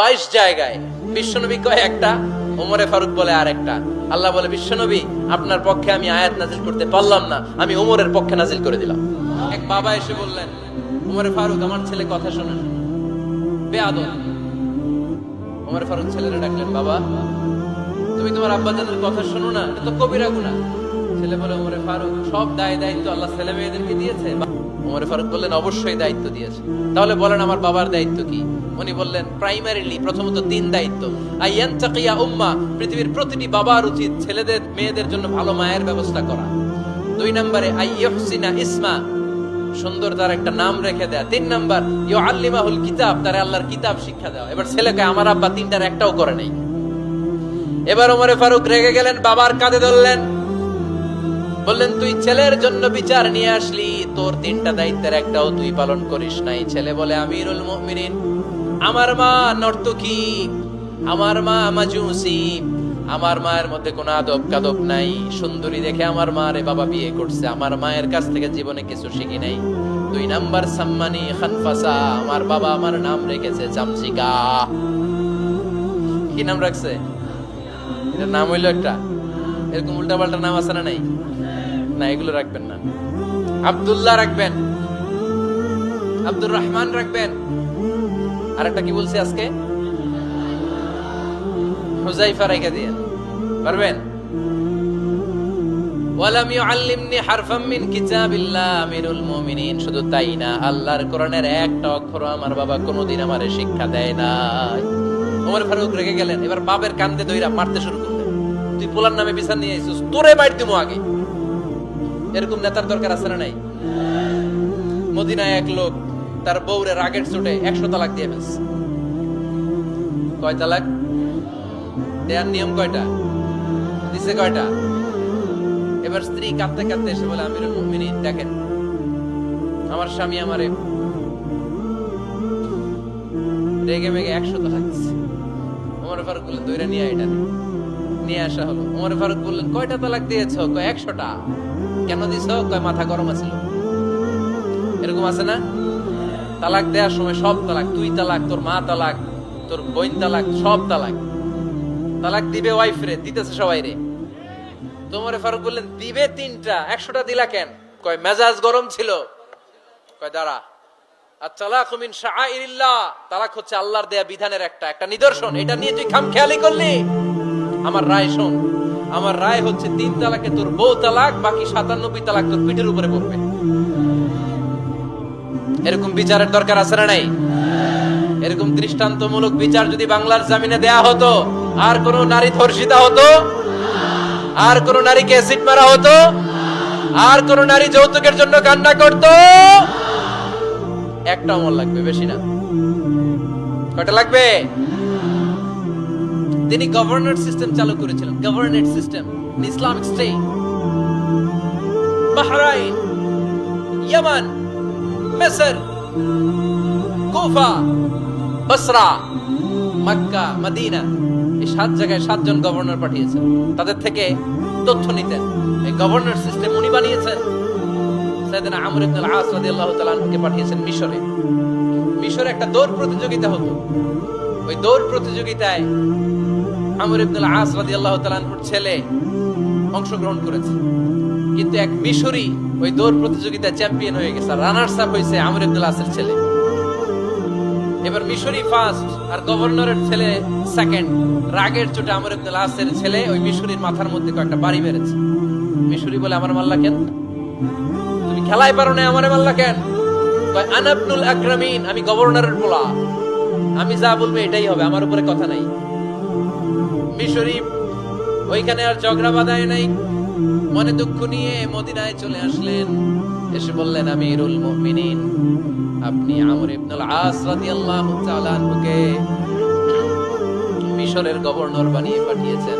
বাইশ জায়গায় বিশ্বনবী কয় একটা, ওমরে ফারুক বলে আর একটা আল্লাহ বলে, বিশ্বনবী, আপনার পক্ষে আমি আয়াত নাজিল করতে পারলাম না, আমি ওমরের পক্ষে নাজিল করে দিলাম। এক বাবা এসে বললেন, ওমরে ফারুক, আমার ছেলে কথা শোনেন বেআদব ওমরে ফারুক ছেলেরা ডাকলেন, বাবা, তুমি তোমার আব্বাজানের কথা শোনো না, এটা তো কবিরা গুনাহ। ছেলে বলে, ওমরে ফারুক, সব দায় দায়িত্ব আল্লাহ ছেলে মেয়েদেরকে দিয়েছে। ওমরে ফারুক বললেন, অবশ্যই দায়িত্ব দিয়েছে। তাহলে বলেন, আমার বাবার দায়িত্ব কি? উনি বললেন প্রাইমারিলি প্রথমত তিন দায়িত্ব। আইয়ান চাকিয়া উম্মা, পৃথিবীর প্রতিটি বাবার উচিত ছেলেদের, মেয়েদের জন্য ভালো মায়ের ব্যবস্থা করা। দুই নম্বরে আইয়হসিনা ইসমা, সুন্দর তার একটা নাম রেখে দেয়া। তিন নাম্বার ইউ আল্লিমাহুল কিতাব, তার আল্লাহর কিতাব শিক্ষা দেওয়া। এবার ছেলেকে আমার আব্বা তিনটার একটাও করে নাই। এবার ওমরে ফারুক রেগে গেলেন, বাবার কাঁধে ধরলেন। বললেন, তুই ছেলের জন্য বিচার নিয়ে আসলি। তোর তিনটা দায়িত্বের একটাও তুই পালন করিস নাই। ছেলে বলে, আমিরুল মুমিনিন, আমার মা নর্তকী, আমার মা মাজুসি, আমার মায়ের মধ্যে কোনো আদব কাদব নাই। সুন্দরী দেখে আমার মা রে বাবা বিয়ে করছে। আমার মায়ের কাছ থেকে জীবনে কিছু শিখি নাই। দুই নাম্বার, সাম্মানি খানফাসা, আমার বাবা আমার নাম রেখেছে চামচিকা। কি নাম রাখছে? এটার নাম হইল একটা। এরকম উল্টা পাল্টা নাম আছে না নাই? না, এগুলো রাখবেন না। আব্দুল্লাহ রাখবেন। আব্দুর রহমান রাখবেন। আর একটা কি বলছি আজকে? হুজাইফা রেখে দিয়ে পারবেন? আমিরুল মুমিনিন। শুধু তাই না, আল্লাহর কোরআনের একটা অক্ষর আমার বাবা কোনোদিন আমারে শিক্ষা দেয় নাই। ওমর ফারুক রেগে গেলেন। এবার বাপের কান্দে দইরা মারতে শুরু করলেন। তুই পোলার নামে বিচার নিয়ে আইছিস তোরে মার দিমু আগে। এরকম নেতার দরকার আছে না নাই? মদিনায় এক লোক তার বউরে রাগের চোটে একশো তালাক দিয়ে ফেলছে। কয় তালাক? দেয়ার নিয়ম কয়টা? দিছে কয়টা? এবার স্ত্রী কাঁদতে কাঁদতে এসে বলে, আমিরুল মুমিনিন, দেখেন, আমার স্বামী আমারে রেগে মেগে একশো তালাক দিচ্ছে ওমর ফারুক বললেন দইরা নিয়ে এটা নিয়ে আসা হলো। ওমর ফারুক বললেন, কয়টা তালাক দিয়েছ? কয়, একশোটা? কেন দিছ? কয়, মাথা গরম আছিল এরকম আছে না? তালাক দেওয়ার সময় সব তালাক, তুই তালাক, তোর মা তালাক, তোর বোন তালাক, সব তালাক। তালাক দিবে ওয়াইফ রে, দিতেছে সবাই রে। তোমারে ফারুক বললেন, দিবে তিনটা, একশোটা দিলা কেন? কয়, মেজাজ গরম ছিল। কয়, দাঁড়া। আর তালাক মিন শাআইরিল্লাহ। তালাক হচ্ছে আল্লাহর দেয়া বিধানের একটা একটা নিদর্শন। এটা নিয়ে তুই খাম খেয়ালি করলি? আমার রায় শোন। আমার রায় হচ্ছে তিন তালাকে তোর বউ তালাক, বাকি সাতানব্বই তালাক তোর পিঠের উপরে পড়বে। এরকম বিচারের দরকার আছে না নাই? এরকম দৃষ্টান্তমূলক বিচার যদি বাংলার জামিনে দেয়া হতো, আর কোন নারী ধর্ষিতা হতো, আর কোন নারীকে অ্যাসিড মারা হতো, আর কোন নারী যৌতুকের জন্য কান্না করত, একটা অমল লাগবে, বেশি না। কয়টা লাগবে? তিনি গভর্নর সিস্টেম চালু করেছিলেন। Governorate system Islamic state Bahrain ইয়ামান মিসর কুফা বসরা মক্কা মদিনা এই সাত জায়গায় সাতজন গভর্নর পাঠিয়েছেন। তাদের থেকে তথ্য নিতেন। এই গভর্নর সিস্টেম উনি বানিয়েছেন। সাইয়েদনা আমর ইবনে আল আস রাদিয়াল্লাহু তাআলা আনহুকে পাঠিয়েছেন মিশরে। মিশরে একটা দৌড় প্রতিযোগিতা হতো। ওই দৌড় প্রতিযোগিতায় আমর ইবনে আল আস রাদিয়াল্লাহু তাআলা আনহুর ছেলে অংশগ্রহণ করেছে। কিন্তু এক মিশরি ওই দৌড় প্রতিযোগিতায় চ্যাম্পিয়ন হয়ে গেছে রানার্স আপ হয়েছে আমর ইবনে আল আসের ছেলে। এবার মিশরি ফার্স্ট আর গভর্নরের ছেলে সেকেন্ড রাগের চোটে আমর ইবনে লাসের ছেলে ওই মিশরির মাথার মধ্যে কয়েকটা বাড়ি মেরেছে। মিশরি বলে, আমার মাল্লা কেন? তুমি খেলায় পারো না, আমারে মাল্লা কেন? আনাবনুল আকরামিন, আমি গভর্নরের পোলা। আমি যা বলব এটাই হবে, আমার উপরে কথা নাই। মিশরি ওইখানে আর ঝগড়া বাঁধায় নাই। মনে দুঃখ নিয়ে মদিনায় চলে আসলেন। এসে বললেন, আমিরুল মুমিনিন, আপনি আমর ইবনুল আস রাদিয়াল্লাহু তাআলা আনহুকে মিশরের গভর্নর বানিয়ে পাঠিয়েছেন।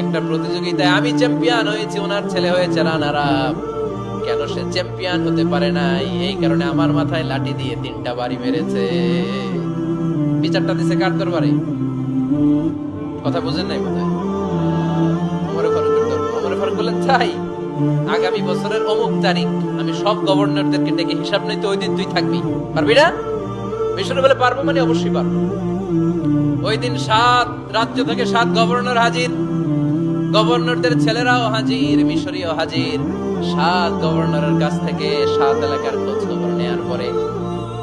একটা প্রতিযোগিতায় আমি চ্যাম্পিয়ন হয়েছি, ওনার ছেলে হয়েছে রানার কেন সে চ্যাম্পিয়ন হতে পারে নাই? এই কারণে আমার মাথায় লাঠি দিয়ে তিনটা বাড়ি মেরেছে। বিচারটা দিছে কার দরবারে? কথা বুঝেন নাই তাই। আগামী বছরের অমুক তারিখ আমি সব গভর্নরদেরকে ডেকে হিসাব নিতে ওই দিন তুই থাকবি। পারবি না? মিশরে বলে পারব মানে অবশ্যই পারব। ওই দিন সাত রাজ্য থেকে সাত গভর্নর হাজির। গভর্নরদের ছেলেরাও হাজির, মিশরীয় হাজির। সাত গভর্নরের কাছ থেকে সাত এলাকার খোঁজ খবর নেওয়ার পরে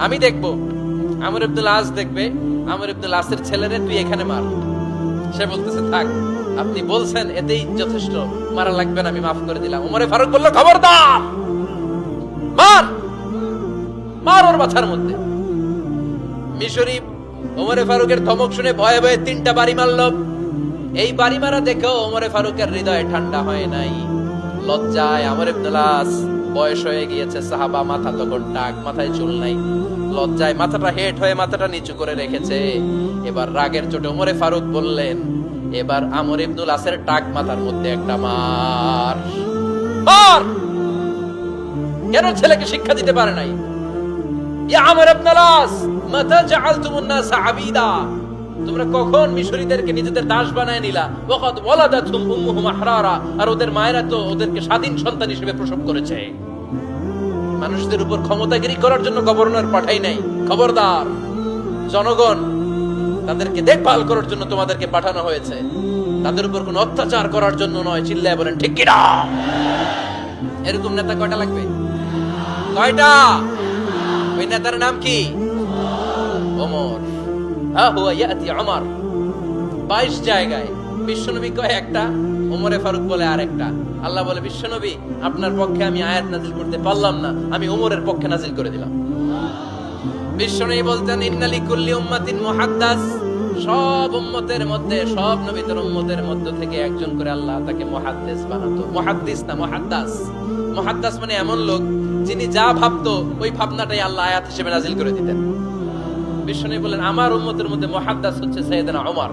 আমি দেখব। আমর ইবনুল আস দেখবে, আমর ইবনুল আসের ছেলেরে তুই এখানে মার। সে বলতেছে, থাক, আপনি বলছেন, এতেই যথেষ্ট। মারা লাগবে না, আমি মাফ করে দিলাম। ওমরে ফারুক বলল, খবরদার! মার! মার ওর মাথার মধ্যে। মিশরি ওমরে ফারুকের ধমক শুনে ভয়ে ভয়ে তিনটা বাড়ি মারল। এই বাড়ি মারা দেখেও ওমরে ফারুকের হৃদয় ঠান্ডা হয় নাই। লজ্জায় আমর ইবনুলাস বয়স হয়ে গিয়েছে, সাহাবা মাথা তখন টাক, মাথায় চুল নাই। লজ্জায় মাথাটা হেট হয়ে মাথাটা নিচু করে রেখেছে। এবার রাগের চোটে ওমরে ফারুক বললেন, এবার আমর ইবনুল আসের টাক মাথার মধ্যে একটা মার। মার! কেন ছেলেকে শিক্ষা দিতে পারে নাই? তোমরা কখন মিশরীদেরকে নিজেদের দাস বানায় নিলা? আর ওদের মায়েরা তো ওদেরকে স্বাধীন সন্তান হিসেবে প্রসব করেছে। মানুষদের উপর ক্ষমতাগিরি করার জন্য গভর্নর পাঠাই নাই। খবরদার, জনগণ, তাদেরকে দেখভাল করার জন্য তোমাদেরকে পাঠানো হয়েছে। তাদের উপর কোনো অত্যাচার করার জন্য নয়, চিল্লায় বলেন, ঠিক কিনা? এরকম নেতা কয়টা লাগবে? কয়টা? ওই নেতার নাম কি? ওমর। হা হুয়া ইয়াতি ওমর। 22 জায়গায়। বিশ্বনবী কয় একটা? ওমরে ফারুক বলে আরেকটা। আল্লাহ বলে, বিশ্বনবী, আপনার পক্ষে আমি আয়াত নাজিল করতে পারলাম না। আমি ওমরের পক্ষে নাজিল করে দিলাম। বিশ্বনবী বলতেন ইন্নালি কুল্লি উম্মাতিন সব উম্মতের মধ্যে, সব নবীদের উম্মতের মধ্য থেকে একজন করে আল্লাহ তাকে মুহাদ্দিস বানাতো। মুহাদ্দিস না, মুহাদ্দাস। মুহাদ্দাস মানে এমন লোক যিনি যা ভাবতো, ওই ভাবনাটাই আল্লাহ আয়াত হিসেবে নাজিল করে দিতেন। বিশ্বনবী বলেন আমার উম্মতের মধ্যে মুহাদ্দাস হচ্ছে সাইয়েদনা ওমর